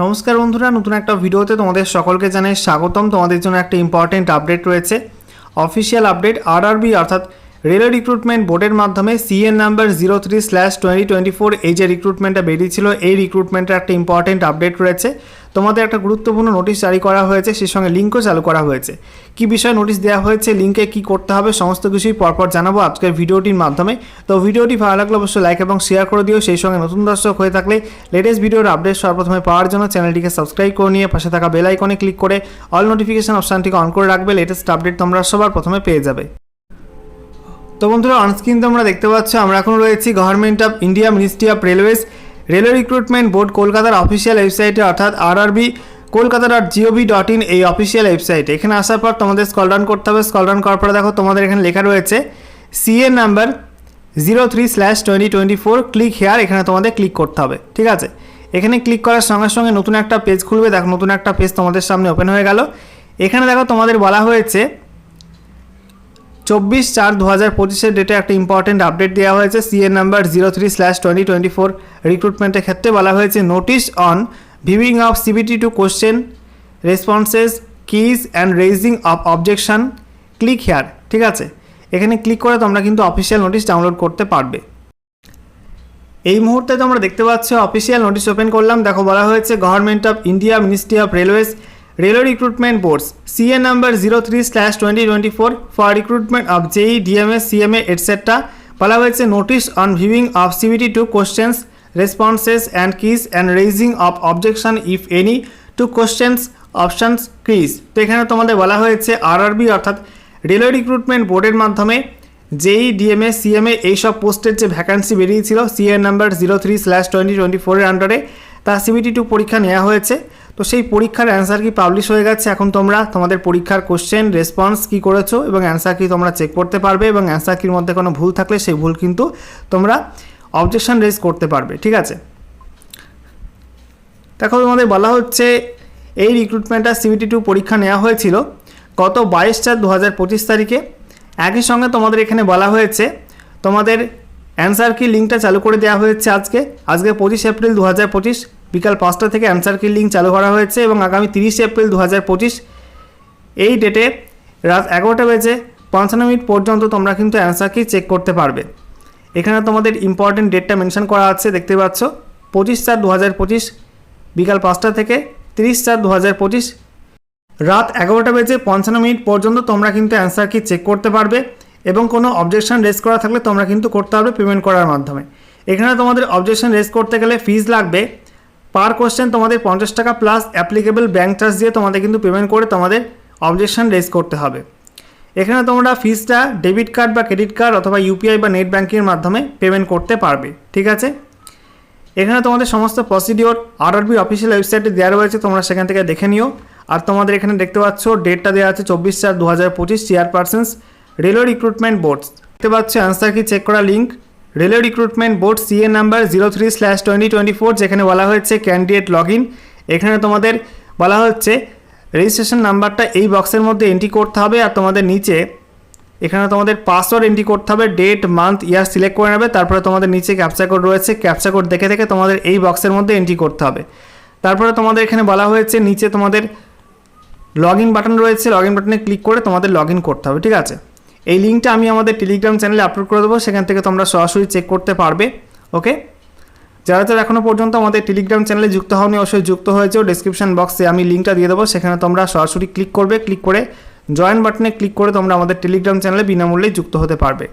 নমস্কার বন্ধুরা, নতুন একটা ভিডিওতে তোমাদের সকলকে জানাই স্বাগতম। তোমাদের জন্য একটা ইম্পর্টেন্ট আপডেট রয়েছে। অফিসিয়াল আপডেট আরআরবি অর্থাৎ রেলওয়ে রিক্রুটমেন্ট বোর্ডের মাধ্যমে CEN number zero three slash twenty twenty four এই যে রিক্রুটমেন্টটা বেরিয়েছিল, এই রিক্রুটমেন্টের একটা ইম্পর্টেন্ট আপডেট রয়েছে। তোমাদের একটা গুরুত্বপূর্ণ নোটিশ জারি করা হয়েছে, সেই সঙ্গে লিঙ্কও চালু করা হয়েছে। কি বিষয়ে নোটিশ দেওয়া হয়েছে লিঙ্কে কি করতে হবে, সমস্ত কিছুই পরপর জানাব আজকের ভিডিওটির মাধ্যমে। তো ভিডিওটি ভালো লাগলে অবশ্যই লাইক এবং শেয়ার করে দিও, সেই সঙ্গে নতুন দর্শক হয়ে থাকলে লেটেস্ট ভিডিওর আপডেট সর্বপ্রথমে পাওয়ার জন্য চ্যানেলটিকে সাবস্ক্রাইব করে নিয়ে পাশে থাকা বেল আইকনে ক্লিক করে অল নোটিফিকেশন অপশানটিকে অন করে রাখবে লেটেস্ট আপডেট তোমরা সবার প্রথমে পেয়ে যাবে। তো বন্ধুরা অনস্ক্রিন তোমরা দেখতে পাচ্ছ, আমরা এখন রয়েছি government of India ministry of railways railway recruitment board কলকাতার অফিসিয়াল ওয়েবসাইটে অর্থাৎ RRB Kolkata dot GOV dot in এই অফিসিয়াল ওয়েবসাইটে এখানে আসার পর তোমাদের স্কল ডাউন করতে হবে স্কল ডাউন করার পরে দেখো, তোমাদের এখানে লেখা রয়েছে CA number zero three slash twenty twenty four click here এখানে তোমাদের ক্লিক করতে হবে, ঠিক আছে? এখানে ক্লিক করার সঙ্গে সঙ্গে নতুন একটা পেজ খুলবে, দেখো, নতুন একটা পেজ তোমাদের সামনে ওপেন হয়ে গেল। এখানে দেখো, তোমাদের বলা হয়েছে চব্বিশ চার দু হাজার পঁচিশের ডেটে একটা ইম্পর্টেন্ট আপডেট দেওয়া হয়েছে। CA number zero three slash twenty twenty four রিক্রুটমেন্টের ক্ষেত্রে বলা হয়েছে notice on viewing of CBT two question responses keys and raising of objection click here ঠিক আছে? এখানে ক্লিক করে তোমরা কিন্তু অফিসিয়াল নোটিশ ডাউনলোড করতে পারবে। এই মুহূর্তে তোমরা দেখতে পাচ্ছ অফিসিয়াল নোটিশ ওপেন করলাম। দেখো, বলা হয়েছে government of India ministry of railways railway recruitment boards CA number zero three slash twenty twenty four for recruitment of JE DMS CMA etcetera বলা হয়েছে notice on viewing of CBT two questions responses and keys and raising of objection if any to questions options keys তো এখানে তোমাদের বলা হয়েছে RRB অর্থাৎ railway recruitment বোর্ডের মাধ্যমে জেই ডিএমএ সিএমএ এইসব পোস্টের যে ভ্যাকান্সি বেরিয়েছিল CA number zero three slash twenty twenty ফোরের আন্ডারে তা সিবিটি টু পরীক্ষা নেওয়া হয়েছে। তো সেই পরীক্ষার অ্যান্সার কি পাবলিশ হয়ে গেছে? এখন তোমরা তোমাদের পরীক্ষার কোশ্চেন রেসপন্স কি করেছ এবং অ্যান্সার কি তোমরা চেক করতে পারবে এবং অ্যান্সার কির মধ্যে কোনো ভুল থাকলে সেই ভুল কিন্তু তোমরা অবজেকশন রেজ করতে পারবে, ঠিক আছে? দেখো তোমাদের বলা হচ্ছে, এই রিক্রুটমেন্টটা সিবিটি টু পরীক্ষা নেওয়া হয়েছিল গত বাইশ চার দু হাজার পঁচিশ তারিখে। একই সঙ্গে তোমাদের এখানে বলা হয়েছে, তোমাদের অ্যান্সার কি লিঙ্কটা চালু করে দেওয়া হয়েছে আজকে? আজকে পঁচিশ এপ্রিল দু হাজার পঁচিশ। বিকাল পাঁচটা থেকে অ্যান্সার কি লিঙ্ক চালু করা হয়েছে এবং আগামী তিরিশ এপ্রিল দু হাজার পঁচিশ এই ডেটে রাত এগারোটা বেজে পঞ্চান্ন মিনিট পর্যন্ত তোমরা কিন্তু অ্যান্সার কি চেক করতে পারবে। এখানে তোমাদের ইম্পর্টেন্ট ডেটটা মেনশন করা আছে, দেখতে পাচ্ছ। পঁচিশ চার দু বিকাল পাঁচটা থেকে তিরিশ চার দু রাত এগারোটা বেজে পঞ্চান্ন মিনিট পর্যন্ত তোমরা কিন্তু অ্যান্সার কি চেক করতে পারবে এবং কোনো অবজেকশন রেজ করা থাকলে তোমরা কিন্তু করতে পারবে পেমেন্ট করার মাধ্যমে। এখানে তোমাদের অবজেকশন রেজ করতে গেলে ফিজ লাগবে পার কোশ্চেন তোমাদের পঞ্চাশ টাকা প্লাস অ্যাপ্লিকেবল ব্যাঙ্ক চার্জ দিয়ে তোমাদের কিন্তু পেমেন্ট করে তোমাদের অবজেকশন রেজ করতে হবে। এখানে তোমরা ফিজটা ডেবিট কার্ড বা ক্রেডিট কার্ড অথবা ইউপিআই বা নেট ব্যাঙ্কিংয়ের মাধ্যমে পেমেন্ট করতে পারবে, ঠিক আছে? এখানে তোমাদের সমস্ত প্রসিডিওর আরআরবি অফিসিয়াল ওয়েবসাইটে দেওয়া রয়েছে, তোমরা সেখান থেকে দেখে নিও। আর তোমাদের এখানে দেখতে পাচ্ছ ডেটটা দেওয়া আছে চব্বিশ চার দু হাজার পঁচিশ চেয়ারপারসন্স রেলওয়ে রিক্রুটমেন্ট বোর্ডস দেখতে পাচ্ছ অ্যান্সার কি চেক করা link railway recruitment board CA number zero three slash twenty twenty four যেখানে বলা হয়েছে ক্যান্ডিডেট লগ ইন এখানে তোমাদের বলা হচ্ছে রেজিস্ট্রেশন নাম্বারটা এই বক্সের মধ্যে এন্ট্রি করতে হবে আর তোমাদের নিচে এখানে তোমাদের পাসওয়ার্ড এন্ট্রি করতে হবে ডেট মান্থ ইয়ার সিলেক্ট করে নেবে, তারপরে তোমাদের নিচে ক্যাপচা কোড রয়েছে ক্যাপচা কোড দেখে দেখে তোমাদের এই বক্সের মধ্যে এন্ট্রি করতে হবে। তারপরে তোমাদের এখানে বলা হয়েছে নিচে তোমাদের লগ ইন বাটন রয়েছে লগ ইন বাটনে ক্লিক করে তোমাদের লগ ইন করতে হবে, ঠিক আছে? এই লিঙ্কটা আমি আমাদের টেলিগ্রাম চ্যানেলে আপলোড করে দেবো, সেখান থেকে তোমরা সরাসরি চেক করতে পারবে ওকে যারা যারা এখনও পর্যন্ত আমাদের টেলিগ্রাম চ্যানেলে যুক্ত হওনি, অবশ্যই যুক্ত হয়েছেও ডিসক্রিপশন বক্সে আমি লিঙ্কটা দিয়ে দেবো, সেখানে তোমরা সরাসরি ক্লিক করবে ক্লিক করে জয়েন বাটনে ক্লিক করে তোমরা আমাদের টেলিগ্রাম চ্যানেলে বিনামূল্যে যুক্ত হতে পারবে।